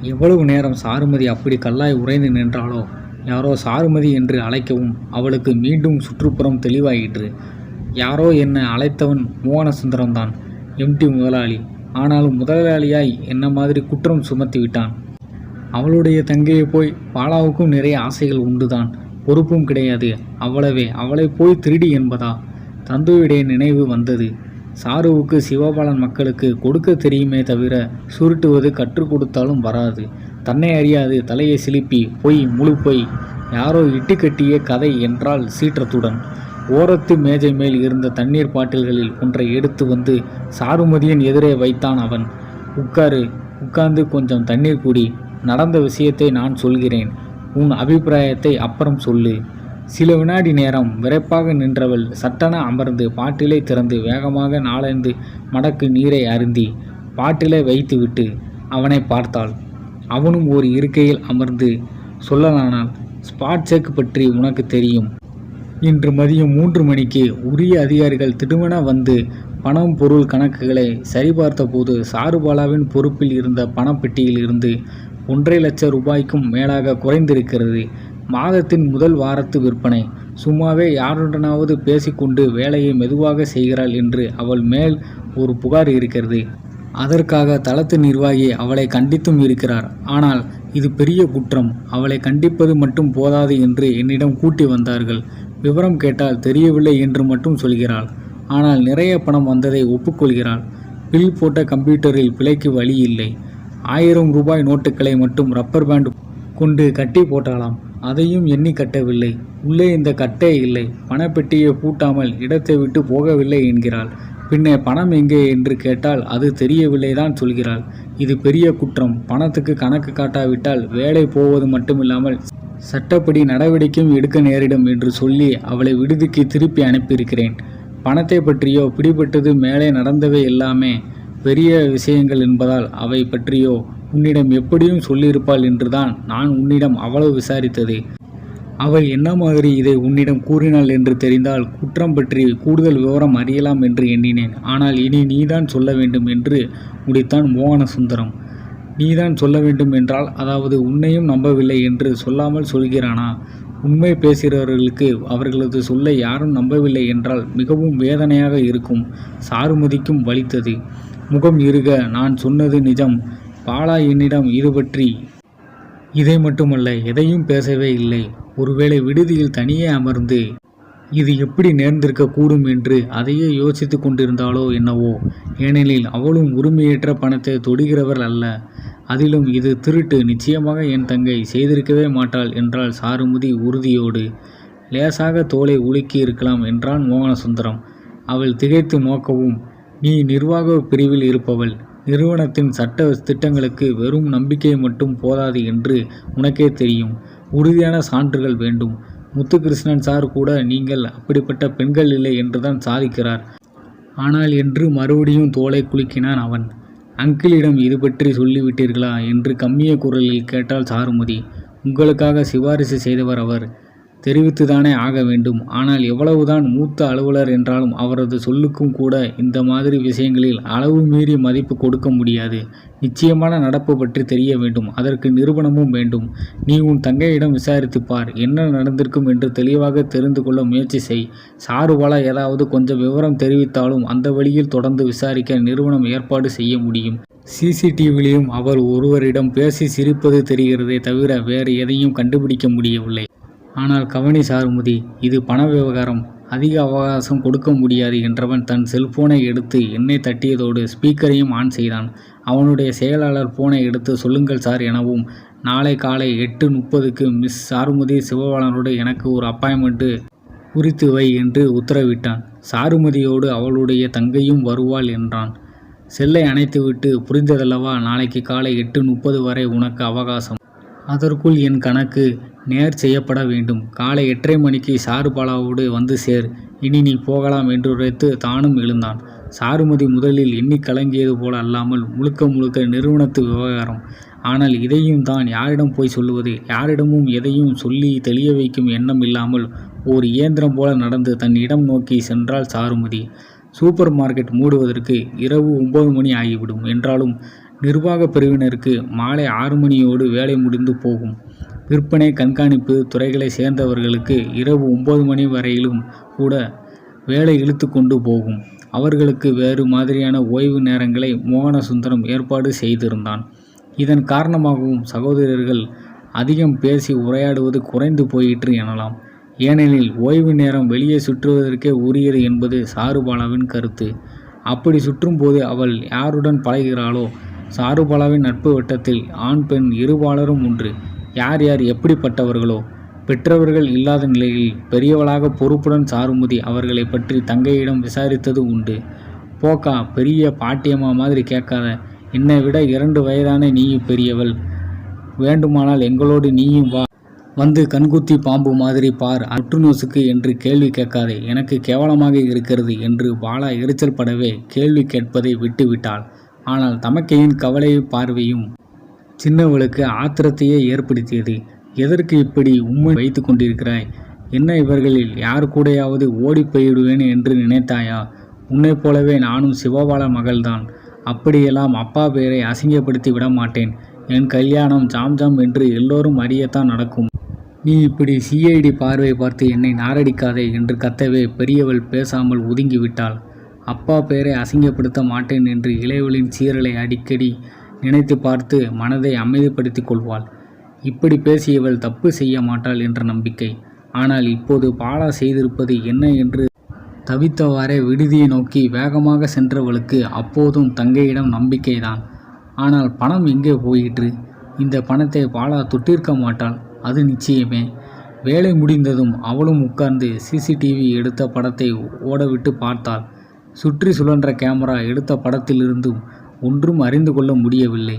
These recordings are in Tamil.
எவ்வளவு நேரம் சாருமதி அப்படி கல்லாய் உறைந்து நின்றாளோ? யாரோ சாருமதி என்று அழைக்கவும் அவளுக்கு மீண்டும் சுற்றுப்புறம் தெளிவாயிற்று. யாரோ என்னை அழைத்தவன் மோகனசுந்தரம்தான் எம்டி முதலாளி. ஆனாலும் முதலாளியாய் என்ன மாதிரி குற்றம் சுமத்தி விட்டான்? அவளுடைய தங்கையை போய் பாலாவுக்கும் நிறைய ஆசைகள் உண்டுதான். பொறுப்பும் கிடையாது. அவ்வளவே. அவளை போய் திருடி என்பதா? தந்துவிடைய நினைவு வந்தது. சாருவுக்கு சிவபாலன் மக்களுக்கு கொடுக்க தெரியுமே தவிர சுருட்டுவது கற்றுக் கொடுத்தாலும் வராது. தன்னை அறியாது தலையை சிலுப்பி பொய் முழு பொய். யாரோ இட்டுக்கட்டிய கதை என்றால் சீற்றத்துடன். ஓரத்து மேஜை மேல் இருந்த தண்ணீர் பாட்டில்களில் ஒன்றை எடுத்து வந்து சாருமதியின் எதிரே வைத்தான் அவன். உட்காரு உட்கார்ந்து கொஞ்சம் தண்ணீர் குடி. நடந்த விஷயத்தை நான் சொல்கிறேன். உன் அபிப்பிராயத்தை அப்புறம் சொல்லு. சில வினாடி நேரம் விரைப்பாக நின்றவள் சட்டென அமர்ந்து பாட்டிலை திறந்து வேகமாக நாலந்து மடக்கு நீரை அருந்தி பாட்டிலை வைத்துவிட்டு அவனை பார்த்தாள். அவனும் ஒரு இருக்கையில் அமர்ந்து சொல்லலானால் ஸ்பாட் செக் பற்றி உனக்கு தெரியும். இன்று மதியம் மூன்று மணிக்கு உரிய அதிகாரிகள் திடுமென வந்து பணம் பொருள் கணக்குகளை சரிபார்த்தபோது சாருபாலாவின் பொறுப்பில் இருந்த பணப்பெட்டியில் இருந்து ஒன்றரை லட்சம் ரூபாய்க்கும் மேலாக குறைந்திருக்கிறது. மாதத்தின் முதல் வாரத்து விற்பனை. சும்மாவே யாருடனாவது பேசிக்கொண்டு வேலையை மெதுவாக செய்கிறாள் என்று அவள் மேல் ஒரு புகார் இருக்கிறது. அதற்காக தளத்து நிர்வாகி அவளை கண்டித்தும் இருக்கிறார். ஆனால் இது பெரிய குற்றம். அவளை கண்டிப்பது மட்டும் போதாது என்று என்னிடம் கூட்டி வந்தார்கள். விவரம் கேட்டால் தெரியவில்லை என்று மட்டும் சொல்கிறாள். ஆனால் நிறைய பணம் வந்ததை ஒப்புக்கொள்கிறாள். பில் போட்ட கம்ப்யூட்டரில் பிழைக்கு வழி இல்லை. ஆயிரம் ரூபாய் நோட்டுகளை மட்டும் ரப்பர் பேண்ட் கொண்டு கட்டி போட்டாலாம். அதையும் எண்ணி கட்டவில்லை. உள்ளே இந்த கட்டே இல்லை. பணப்பெட்டியை பூட்டாமல் இடத்தை விட்டு போகவில்லை என்கிறாள். பின்னே பணம் எங்கே என்று கேட்டால் அது தெரியவில்லை தான் சொல்கிறாள். இது பெரிய குற்றம். பணத்துக்கு கணக்கு காட்டாவிட்டால் வேலை போவது மட்டுமில்லாமல் சட்டப்படி நடவடிக்கையும் எடுக்க நேரிடும் என்று சொல்லி அவளை விடுதிக்கு திருப்பி அனுப்பியிருக்கிறேன். பணத்தை பற்றியோ பிடிபட்டது மேலே நடந்தவை எல்லாமே பெரிய விஷயங்கள் என்பதால் அவை பற்றியோ உன்னிடம் எப்படியும் சொல்லியிருப்பாள் என்றுதான் நான் உன்னிடம் அவ்வளவு விசாரித்தது. அவள் என்ன மாதிரி இதை உன்னிடம் கூறினாள் என்று தெரிந்தால் குற்றம் பற்றி கூடுதல் விவரம் அறியலாம் என்று எண்ணினேன். ஆனால் இனி நீதான் சொல்ல வேண்டும் என்று முடித்தான் மோகன சுந்தரம் நீதான் சொல்ல வேண்டும் என்றால் அதாவது உன்னையும் நம்பவில்லை என்று சொல்லாமல் சொல்கிறானா? உண்மை பேசுகிறவர்களுக்கு அவர்களது சொல்லை யாரும் நம்பவில்லை என்றால் மிகவும் வேதனையாக இருக்கும் சாருமதிக்கும் வலித்தது. முகம் இருக நான் சொன்னது நிஜம். பாலா என்னிடம் இது பற்றி இதை மட்டுமல்ல எதையும் பேசவே இல்லை. ஒருவேளை விடுதியில் தனியே அமர்ந்து இது எப்படி நேர்ந்திருக்க கூடும் என்று அதையே யோசித்து கொண்டிருந்தாளோ என்னவோ. ஏனெனில் அவளும் உரிமையற்ற பணத்தை தொடுகிறவர் அல்ல. அதிலும் இது திருட்டு. நிச்சயமாக என் தங்கை செய்திருக்கவே மாட்டாள் என்றாள் சாருமதி உறுதியோடு. லேசாக தோலை உலுக்கி இருக்கலாம் என்றான் மோகனசுந்தரம். அவள் திகைத்து நோக்கவும். நீ நிர்வாக பிரிவில் இருப்பவள். நிறுவனத்தின் சட்ட திட்டங்களுக்கு வெறும் நம்பிக்கை மட்டும் போதாது என்று உனக்கே தெரியும். உறுதியான சான்றுகள் வேண்டும். முத்துகிருஷ்ணன் சார் கூட நீங்கள் அப்படிப்பட்ட பெண்கள் இல்லை என்றுதான் சாதிக்கிறார். ஆனால் என்று மறுபடியும் தோலை குலுக்கினான் அவன். அங்கிளிடம் இது பற்றி சொல்லிவிட்டீர்களா? என்று கம்மிய குரலில் கேட்டால் சாருமதி. உங்களுக்காக சிபாரிசு செய்தவர் அவர். தெரிவித்துதானே ஆக வேண்டும். ஆனால் எவ்வளவுதான் மூத்த அலுவலர் என்றாலும் அவரது சொல்லுக்கும் கூட இந்த மாதிரி விஷயங்களில் அளவு மீறி மதிப்பு கொடுக்க முடியாது. நிச்சயமான நடப்பு பற்றி தெரிய வேண்டும். அதற்கு நிரூபணமும் வேண்டும். நீ உன் தங்கையிடம் விசாரித்து பார். என்ன நடந்திருக்கும் என்று தெளிவாக தெரிந்து கொள்ள முயற்சி செய். சாருபாலா ஏதாவது கொஞ்சம் விவரம் தெரிவித்தாலும் அந்த வழியில் தொடர்ந்து விசாரிக்க நிறுவனம் ஏற்பாடு செய்ய முடியும். சிசிடிவிலையும் அவர் ஒருவரிடம் பேசி சிரிப்பது தெரிகிறதே தவிர வேறு எதையும் கண்டுபிடிக்க முடியவில்லை. ஆனால் கவனி சாருமதி இது பண விவகாரம். அதிக அவகாசம் கொடுக்க முடியாது என்றவன் தன் செல்போனை எடுத்து என்னை தட்டியதோடு ஸ்பீக்கரையும் ஆன் செய்தான். அவனுடைய செயலாளர் போனை எடுத்து சொல்லுங்கள் சார் எனவும் நாளை காலை எட்டு முப்பதுக்கு மிஸ் சாருமதி சிவபாலனோடு எனக்கு ஒரு அப்பாயின்மெண்ட்டு குறித்து வை என்று உத்தரவிட்டான். சாருமதியோடு அவளுடைய தங்கையும் வருவாள் என்றான். செல்லை அணைத்துவிட்டு புரிந்ததல்லவா நாளைக்கு காலை எட்டு முப்பது வரை உனக்கு அவகாசம். அதற்குள் என் கணக்கு நேர் செய்யப்பட வேண்டும். காலை எட்டரை மணிக்கு சாருபாலாவோடு வந்து சேர். இனி நீ போகலாம் என்று உரைத்து தானும் எழுந்தான். சாருமதி முதலில் எண்ணி கலங்கியது போல அல்லாமல் முழுக்க முழுக்க நிறுவனத்து விவகாரம். ஆனால் இதையும் தான் யாரிடம் போய் சொல்லுவது? யாரிடமும் எதையும் சொல்லி தெளிய வைக்கும் எண்ணம் இல்லாமல் ஓர் இயந்திரம் போல நடந்து தன் இடம் நோக்கி சென்றாள் சாருமதி. சூப்பர் மார்க்கெட் மூடுவதற்கு இரவு ஒன்பது மணி ஆகிவிடும். என்றாலும் நிர்வாக பிரிவினருக்கு மாலை ஆறு மணியோடு வேலை முடிந்து போகும். விற்பனை கண்காணிப்பு துறைகளை சேர்ந்தவர்களுக்கு இரவு ஒன்பது மணி வரையிலும் கூட வேலை இழுத்து கொண்டு போகும். அவர்களுக்கு வேறு மாதிரியான ஓய்வு நேரங்களை மோகனசுந்தரம் ஏற்பாடு செய்திருந்தான். இதன் காரணமாகவும் சகோதரர்கள் அதிகம் பேசி உரையாடுவது குறைந்து போயிற்று எனலாம். ஏனெனில் ஓய்வு நேரம் வெளியே சுற்றுவதற்கே உரியது என்பது சாருபாலாவின் கருத்து. அப்படி சுற்றும்போது அவள் யாருடன் பழகிறாளோ சாருபாலாவின் நட்பு வட்டத்தில் ஆண் பெண் இருபாலரும் ஒன்று. யார் யார் எப்படிப்பட்டவர்களோ? பெற்றவர்கள் இல்லாத நிலையில் பெரியவளாக பொறுப்புடன் சாருமதி அவர்களை பற்றி தங்கையிடம் விசாரித்தது உண்டு. போக்கா பெரிய பாட்டியம்மா மாதிரி கேட்காத என்னை விட இரண்டு வயதான நீயும் பெரியவள். வேண்டுமானால் எங்களோடு நீயும் வா. வந்து கண்குத்தி பாம்பு மாதிரி பார். அற்றுநோசுக்கு என்று கேள்வி கேட்காதே. எனக்கு கேவலமாக இருக்கிறது என்று பாலா எரிச்சல் படவே கேள்வி கேட்பதை விட்டுவிட்டாள். ஆனால் தமக்கையின் கவலை பார்வையும் சின்னவளுக்கு ஆத்திரத்தையே ஏற்படுத்தியது. எதற்கு இப்படி உண்மை வைத்து கொண்டிருக்கிறாய்? என்ன இவர்களில் யார் கூடையாவது ஓடி போயிடுவேன் என்று நினைத்தாயா? உன்னைப் போலவே நானும் சிவபால மகள்தான். அப்படியெல்லாம் அப்பா பெயரை அசிங்கப்படுத்தி விட மாட்டேன். என் கல்யாணம் ஜாம் ஜாம் என்று எல்லோரும் அறியத்தான் நடக்கும். நீ இப்படி சிஐடி பார்வை பார்த்து என்னை நாரடிக்காதே என்று கத்தவே பெரியவள் பேசாமல் ஒதுங்கிவிட்டாள் அப்பா பெயரை அசிங்கப்படுத்த மாட்டேன் என்று இளையவளின் சீரலை அடிக்கடி நினைத்து பார்த்து மனதை அமைதிப்படுத்திக் கொள்வாள். இப்படி பேசியவள் தப்பு செய்ய மாட்டாள் என்ற நம்பிக்கை. ஆனால் இப்போது பாலா செய்திருப்பது என்ன என்று தவித்தவாறே விடுதியை நோக்கி வேகமாக சென்றவளுக்கு அப்போதும் தங்கையிடம் நம்பிக்கைதான். ஆனால் பணம் எங்கே போயிற்று? இந்த பணத்தை பாலா தொட்டிருக்க மாட்டாள். அது நிச்சயமே. வேலை முடிந்ததும் அவளும் உட்கார்ந்து சிசிடிவி எடுத்த படத்தை ஓடவிட்டு பார்த்தாள். சுற்றி சுழன்ற கேமரா எடுத்த படத்திலிருந்தும் ஒன்றும் அறிந்து கொள்ள முடியவில்லை.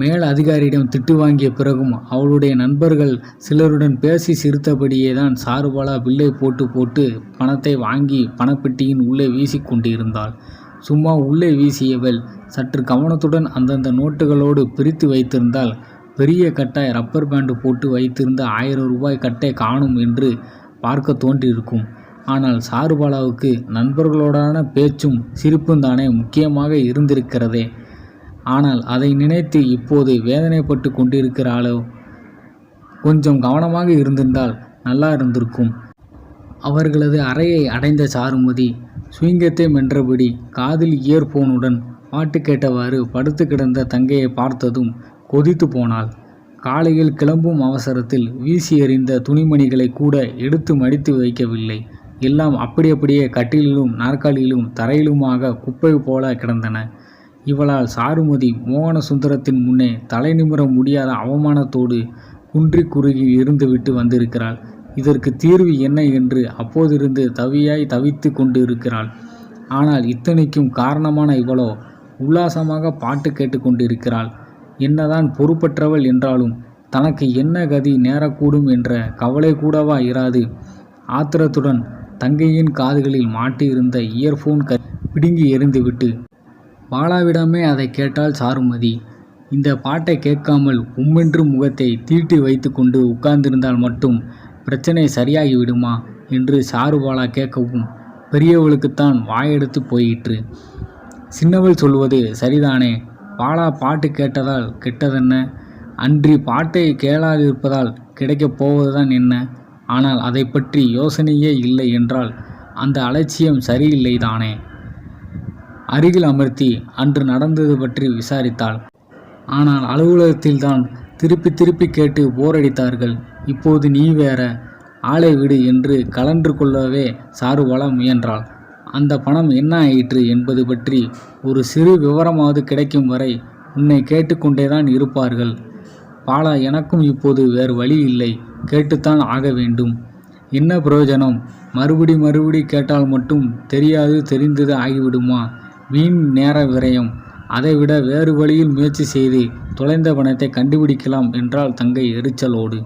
மேல் அதிகாரியிடம் திட்டு வாங்கிய பிறகும் அவளுடைய நண்பர்கள் சிலருடன் பேசி சிரித்தபடியே தான் சாருபாலா பில்லை போட்டு போட்டு பணத்தை வாங்கி பணப்பெட்டியின் உள்ளே வீசி கொண்டிருந்தாள். சும்மா உள்ளே வீசியவள் சற்று கவனத்துடன் அந்தந்த நோட்டுகளோடு பிரித்து வைத்திருந்தால் பெரிய கட்டாய் ரப்பர் பேண்டு போட்டு வைத்திருந்த ஆயிரம் ரூபாய் கட்டை காணும் என்று பார்க்க தோன்றியிருக்கும். ஆனால் சாருபாலாவுக்கு நண்பர்களோடான பேச்சும் சிரிப்பும் தானே முக்கியமாக இருந்திருக்கிறதே. ஆனால் அதை நினைத்து இப்போது வேதனைப்பட்டு கொண்டிருக்கிறாளோ? கொஞ்சம் கவனமாக இருந்திருந்தால் நல்லா இருந்திருக்கும். அவர்களது அறையை அடைந்த சாருமதி சுயங்கத்தை மென்றபடி காதில் இயர்போனுடன் பாட்டு கேட்டவாறு படுத்து கிடந்த தங்கையை பார்த்ததும் கொதித்து போனாள். காலையில் கிளம்பும் அவசரத்தில் வீசி எறிந்த துணிமணிகளை கூட எடுத்து மடித்து வைக்கவில்லை. எல்லாம் அப்படி அப்படியே கட்டிலிலும் நாற்காலியிலும் தரையிலுமாக குப்பை போல கிடந்தன. இவளால் சாருமதி மோகன சுந்தரத்தின் முன்னே தலை நிமிர முடியாத அவமானத்தோடு குன்றி குறுகி இருந்துவிட்டு வந்திருக்கிறாள். இதற்கு தீர்வு என்ன என்று அப்போதிருந்து தவியாய் தவித்து கொண்டு இருக்கிறாள் ஆனால் இத்தனைக்கும் காரணமான இவளோ உல்லாசமாக பாட்டு கேட்டுக்கொண்டிருக்கிறாள் என்னதான் பொறுப்பற்றவள் என்றாலும் தனக்கு என்ன கதி நேரக்கூடும் என்ற கவலை கூடவா இராது. ஆத்திரத்துடன் தங்கையின் காதுகளில் மாட்டியிருந்த இயர்ஃபோன் க பிடுங்கி எறிந்துவிட்டு பாலாவிடமே அதை கேட்டால் சாருமதி. இந்த பாட்டை கேட்காமல் உம்மென்று முகத்தை தீட்டி வைத்து கொண்டு உட்கார்ந்திருந்தால் மட்டும் பிரச்சனை சரியாகி விடுமா என்று சாருபாலா கேட்கவும் பெரியவளுக்குத்தான் வாயெடுத்து போயிற்று. சின்னவள் சொல்வது சரிதானே? பாலா பாட்டு கேட்டதால் கெட்டதென்ன? அன்றி பாட்டை கேளாதிருப்பதால் கிடைக்கப் போவதுதான் என்ன? ஆனால் அதை பற்றி யோசனையே இல்லை என்றால் அந்த அலட்சியம் சரியில்லைதானே அருகில் அமர்த்தி அன்று நடந்தது பற்றி விசாரித்தாள். ஆனால் அலுவலகத்தில்தான் திருப்பி திருப்பி கேட்டு போரடித்தார்கள் இப்போது நீ வேற ஆளை விடு என்று கலன்று கொள்ளவே சாருவள முயன்றாள். அந்த பணம் என்ன ஆயிற்று என்பது பற்றி ஒரு சிறு விவரமாவது கிடைக்கும் வரை உன்னை கேட்டுக்கொண்டேதான் இருப்பார்கள். பாலா எனக்கும் இப்போது வேறு வழி இல்லை. கேட்டுத்தான் ஆக வேண்டும். என்ன பிரயோஜனம்? மறுபடி மறுபடி கேட்டால் மட்டும் தெரியாது தெரிந்தது ஆகிவிடுமா? வீண் நேர விரயம். அதைவிட வேறு வழியில் முயற்சி செய்து தொலைந்த பணத்தை கண்டுபிடிக்கலாம் என்றால் தங்கை எரிச்சலோடு.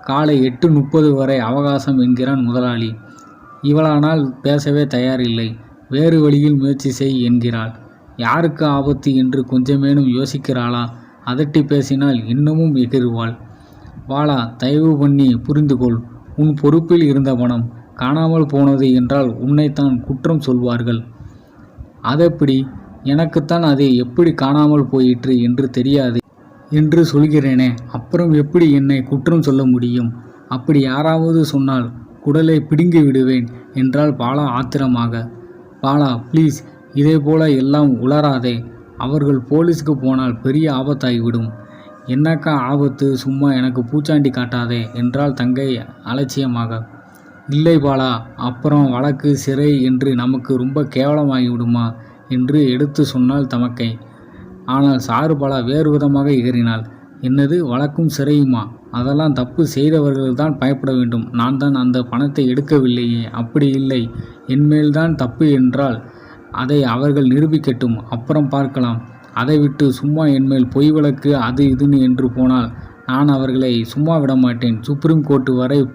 காலை எட்டு முப்பது வரை அவகாசம் என்கிறான் முதலாளி. இவளானால் பேசவே தயாரில்லை. வேறு வழியில் முயற்சி செய் என்கிறாள். யாருக்கு ஆபத்து என்று கொஞ்சமேனும் யோசிக்கிறாளா? அதட்டி பேசினால் இன்னமும் எகிர்வாள் பாலா தயவு பண்ணி புரிந்துகொள். உன் பொறுப்பில் இருந்த பணம் காணாமல் போனது என்றால் உன்னைத்தான் குற்றம் சொல்வார்கள். அதெப்படி? எனக்குத்தான் அது எப்படி காணாமல் போயிற்று என்று தெரியாது என்று சொல்கிறேனே அப்புறம் எப்படி என்னை குற்றம் சொல்ல முடியும்? அப்படி யாராவது சொன்னால் குடலை பிடுங்கி விடுவேன் என்றால் பாலா ஆத்திரமாக. பாலா ப்ளீஸ் இதே போல எல்லாம் உளராதே அவர்கள் போலீஸுக்கு போனால் பெரிய ஆபத்தாகிவிடும் என்னக்கா ஆபத்து? சும்மா எனக்கு பூச்சாண்டி காட்டாதே என்றால் தங்கை அலட்சியமாக. இல்லை பாலா அப்புறம் வழக்கு சிறை என்று நமக்கு ரொம்ப கேவலமாகிவிடுமா? என்று எடுத்து சொன்னாள் தமக்கை. ஆனால் சாருபாலா வேறு விதமாக எகறினாள். என்னது வழக்கும் சிறையுமா? அதெல்லாம் தப்பு செய்தவர்கள் தான் பயப்பட வேண்டும். நான் தான் அந்த பணத்தை எடுக்கவில்லையே அப்படி இல்லை. என்மேல்தான் தப்பு என்றால் அதை அவர்கள் நிரூபிக்கட்டும். அப்புறம் பார்க்கலாம். அதை விட்டு சும்மா என்மேல் பொய் வழக்கு அது இதுன்னு என்று போனால் நான் அவர்களை சும்மா விட மாட்டேன் சுப்ரீம் கோர்ட்டு வரை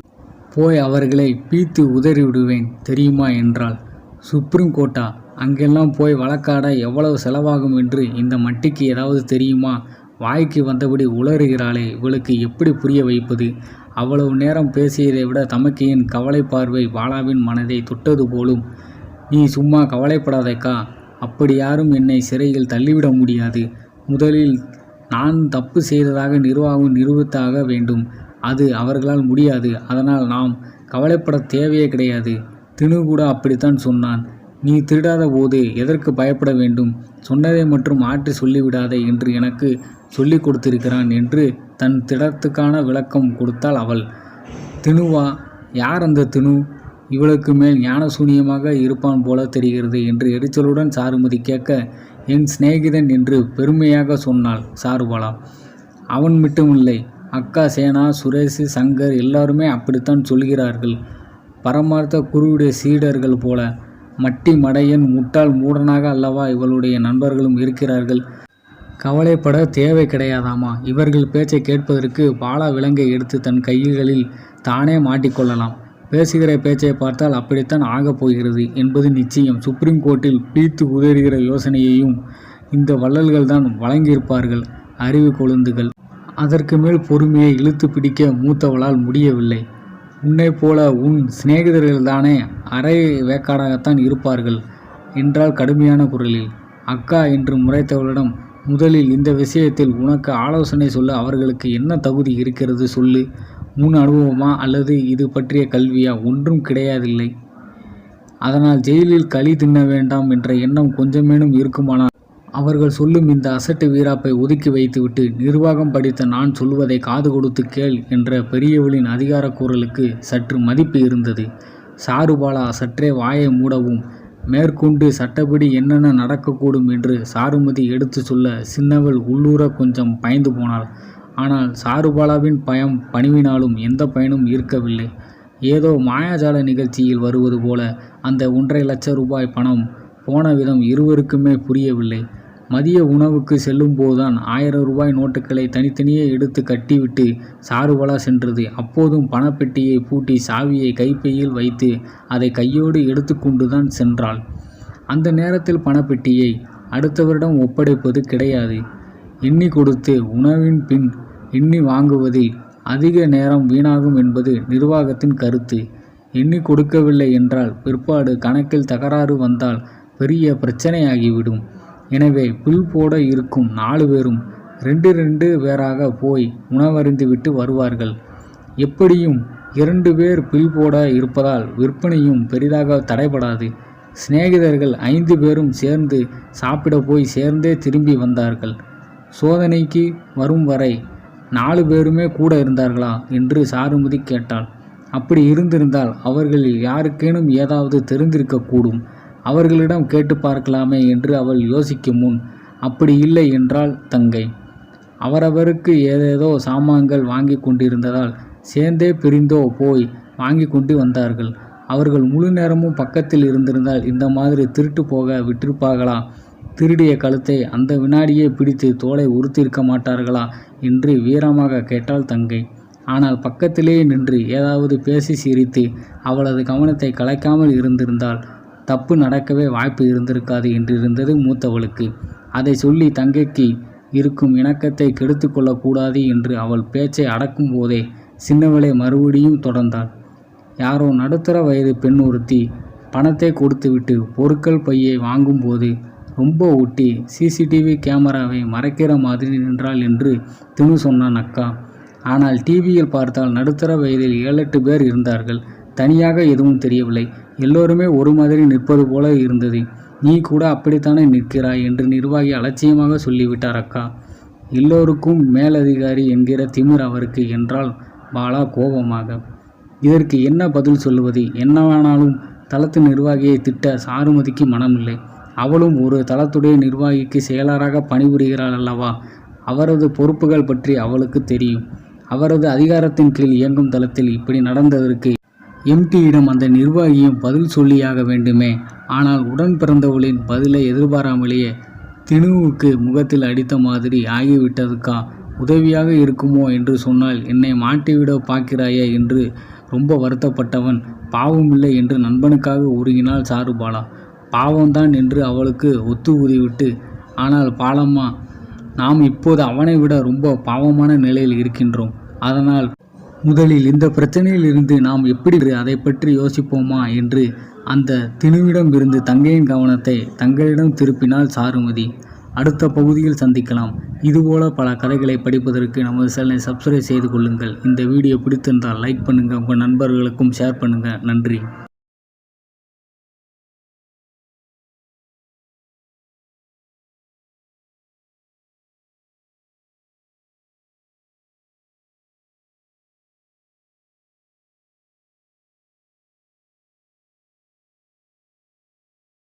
போய் அவர்களை பீத்து உதறி விடுவேன் தெரியுமா என்றாள். சுப்ரீம் கோர்ட்டா? அங்கெல்லாம் போய் வழக்காட எவ்வளவு செலவாகும் என்று இந்த மட்டிக்கு ஏதாவது தெரியுமா? வாய்க்கு வந்தபடி உளறுகிறாளே இவளுக்கு எப்படி புரிய வைப்பது? அவ்வளவு நேரம் பேசியதை விட தமக்கையின் கவலை பார்வை பாலாவின் மனதை தொட்டது போலும். நீ சும்மா கவலைப்படாதேக்கா அப்படி யாரும் என்னை சிறையில் தள்ளிவிட முடியாது. முதலில் நான் தப்பு செய்ததாக நிர்வாகம் நிரூபித்தாக வேண்டும். அது அவர்களால் முடியாது. அதனால் நாம் கவலைப்பட தேவையே கிடையாது. தினு கூட அப்படித்தான் சொன்னான். நீ திருடாத போது எதற்கு பயப்பட வேண்டும்? சொன்னதை மட்டும் மாற்றி சொல்லிவிடாதே என்று எனக்கு சொல்லிக் கொடுத்திருக்கிறான் என்று தன் திடத்துக்கான விளக்கம் கொடுத்தாள் அவள். தினுவா யார் அந்த தினு? இவளுக்கு மேல் ஞானசூனியமாக இருப்பான் போல தெரிகிறது என்று எரிச்சலுடன் சாருமதி கேட்க என் சிநேகிதன் என்று பெருமையாக சொன்னாள் சாருபாலா. அவன் மட்டுமில்லை அக்கா சேனா சுரேஷ் சங்கர் எல்லாருமே அப்படித்தான் சொல்கிறார்கள். பரமார்த்த குருவுடைய சீடர்கள் போல மட்டி மடையன் முட்டாள் மூடனாக அல்லவா இவளுடைய நண்பர்களும் இருக்கிறார்கள்? கவலைப்பட தேவை கிடையாதாமா? இவர்கள் பேச்சை கேட்பதற்கு பாலா விலங்கை எடுத்து தன் கைகளில் தானே மாட்டிக்கொள்ளலாம். பேசுகிற பேச்சை பார்த்தால் அப்படித்தான் ஆகப் போகிறது என்பது நிச்சயம். சுப்ரீம் கோர்ட்டில் பிடித்து உதறுகிற யோசனையையும் இந்த வள்ளல்கள் தான் வழங்கியிருப்பார்கள். அறிவு கொழுந்துகள். அதற்கு மேல் பொறுமையை இழுத்து பிடிக்க மூத்தவளால் முடியவில்லை. உன்னை போல உன் சிநேகிதர்கள்தானே அரை வேக்காடாகத்தான் இருப்பார்கள் என்றால் கடுமையான குரலில். அக்கா என்று முறைத்தவளிடம் முதலில் இந்த விஷயத்தில் உனக்கு ஆலோசனை சொல்ல அவர்களுக்கு என்ன தகுதி இருக்கிறது சொல்லு. முன் அனுபவமா அல்லது இது பற்றிய கல்வியா? ஒன்றும் கிடையாதில்லை. அதனால் ஜெயிலில் களி தின்ன வேண்டாம் என்ற எண்ணம் கொஞ்சமேனும் இருக்குமானால் அவர்கள் சொல்லும் இந்த அசட்டு வீராப்பை ஒதுக்கி வைத்துவிட்டு நிர்வாகம் படித்த நான் சொல்வதை காது கொடுத்து கேள் என்ற பெரியவளின் அதிகார கூறலுக்கு சற்று மதிப்பு இருந்தது. சாருபாலா சற்றே வாயை மூடவும் மேற்கொண்டு சட்டப்படி என்னென்ன நடக்கக்கூடும் என்று சாருமதி எடுத்து சொல்ல சின்னவள் உள்ளூர கொஞ்சம் பயந்து போனாள். ஆனால் சாருபாலாவின் பயம் பணிவினாலும் எந்த பயனும் இருக்கவில்லை ஏதோ மாயாஜால நிகழ்ச்சியில் வருவது போல அந்த ஒன்றரை லட்சம் ரூபாய் பணம் போன விதம் இருவருக்குமே புரியவில்லை. மதிய உணவுக்கு செல்லும்போதுதான் ஆயிரம் ரூபாய் நோட்டுகளை தனித்தனியே எடுத்து கட்டிவிட்டு சாருபாலா சென்றது. அப்போதும் பணப்பெட்டியை பூட்டி சாவியை கைப்பையில் வைத்து அதை கையோடு எடுத்துக்கொண்டுதான் சென்றாள். அந்த நேரத்தில் பணப்பெட்டியை அடுத்தவரிடம் ஒப்படைப்பது கிடையாது. எண்ணி கொடுத்து உணவின் பின் எண்ணி வாங்குவதில் அதிக நேரம் வீணாகும் என்பது நிர்வாகத்தின் கருத்து. எண்ணி கொடுக்கவில்லை என்றால் பிற்பாடு கணக்கில் தகராறு வந்தால் பெரிய பிரச்சனையாகிவிடும். எனவே பில் போட இருக்கும் நாலு பேரும் ரெண்டு ரெண்டு பேராக போய் உணவறிந்துவிட்டு வருவார்கள். எப்படியும் இரண்டு பேர் பில் போட இருப்பதால் விற்பனையும் பெரிதாக தடைபடாது. சிநேகிதர்கள் ஐந்து பேரும் சேர்ந்து சாப்பிட போய் சேர்ந்தே திரும்பி வந்தார்கள். சோதனைக்கு வரும் வரை நாலு பேருமே கூட இருந்தார்களா? என்று சாருமதி கேட்டாள். அப்படி இருந்திருந்தால் அவர்களில் யாருக்கேனும் ஏதாவது தெரிந்திருக்கக்கூடும். அவர்களிடம் கேட்டு பார்க்கலாமே என்று அவள் யோசிக்கும் முன் அப்படி இல்லை என்றால் தங்கை. அவரவருக்கு ஏதேதோ சாமான்கள் வாங்கி கொண்டிருந்ததால் சேர்ந்தே பிரிந்தோ போய் வாங்கி கொண்டு வந்தார்கள். அவர்கள் முழு நேரமும் பக்கத்தில் இருந்திருந்தால் இந்த மாதிரி திருட்டு போக விட்டிருப்பார்களா? திருடிய கழுத்தை அந்த வினாடியே பிடித்து தோலை உறுத்தியிருக்க மாட்டார்களா? என்று வீரமாக கேட்டாள் தங்கை. ஆனால் பக்கத்திலேயே நின்று ஏதாவது பேசி சிரித்து அவளது கவனத்தை கலைக்காமல் இருந்திருந்தால் தப்பு நடக்கவே வாய்ப்பு இருந்திருக்காது என்றிருந்தது மூத்தவளுக்கு. அதை சொல்லி தங்கைக்கு இருக்கும் இணக்கத்தை கெடுத்து கொள்ளக்கூடாது என்று அவள் பேச்சை அடக்கும் போதே சின்னவளை மறுபடியும் தொடர்ந்தாள். யாரோ நடுத்தர வயது பெண் ஒருத்தி பணத்தை கொடுத்துவிட்டு பொருட்கள் பையை வாங்கும்போது ரொம்ப ஒட்டி சிசிடிவி கேமராவை மறைக்கிற மாதிரி நின்றாள் என்று தினு சொன்னான் அக்கா. ஆனால் டிவியில் பார்த்தால் நடுத்தர வயதில் ஏழெட்டு பேர் இருந்தார்கள். தனியாக எதுவும் தெரியவில்லை. எல்லோருமே ஒரு மாதிரி நிற்பது போல இருந்தது. நீ கூட அப்படித்தானே நிற்கிறாய் என்று நிர்வாகி அலட்சியமாக சொல்லிவிட்டார் அக்கா. எல்லோருக்கும் மேலதிகாரி என்கிற திமிர் அவருக்கு என்றால் பாலா கோபமாக. இதற்கு என்ன பதில் சொல்லுவது? என்னவானாலும் தளத்து நிர்வாகியை திட்ட சாருமதிக்கு மனமில்லை. அவளும் ஒரு தளத்துடைய நிர்வாகிக்கு செயலராக பணிபுரிகிறாள் அல்லவா? அவரது பொறுப்புகள் பற்றி அவளுக்கு தெரியும். அவரது அதிகாரத்தின் கீழ் இயங்கும் தளத்தில் இப்படி நடந்ததற்கு எம்டியிடம் அந்த நிர்வாகியும் பதில் சொல்லியாக வேண்டுமே. ஆனால் உடன் பிறந்தவளின் பதிலை எதிர்பாராமலேயே தினுவுக்கு முகத்தில் அடித்த மாதிரி ஆகிவிட்டதுக்கா? உதவியாக இருக்குமோ என்று சொன்னால் என்னை மாட்டிவிட பார்க்கிறாயே என்று ரொம்ப வருத்தப்பட்டவன். பாவமில்லை என்று நண்பனுக்காக உருகினாள் சாருபாலா. பாவம்தான் என்று அவளுக்கு ஒத்து ஊதிவிட்டு ஆனால் பாலம்மா நாம் இப்போது அவனை விட ரொம்ப பாவமான நிலையில் இருக்கின்றோம். அதனால் முதலில் இந்த பிரச்சனையிலிருந்து நாம் எப்படி அதை பற்றி யோசிப்போமா? என்று அந்த தினுவிடம் இருந்து தங்கையின் கவனத்தை தங்களிடம் திருப்பினால் சாருமதி அடுத்த பகுதியில் சந்திக்கலாம். இதுபோல பல கதைகளை படிப்பதற்கு நமது சேனலை சப்ஸ்கிரைப் செய்து கொள்ளுங்கள். இந்த வீடியோ பிடித்திருந்தால் லைக் பண்ணுங்கள் உங்கள் நண்பர்களுக்கும் ஷேர் பண்ணுங்கள் நன்றி.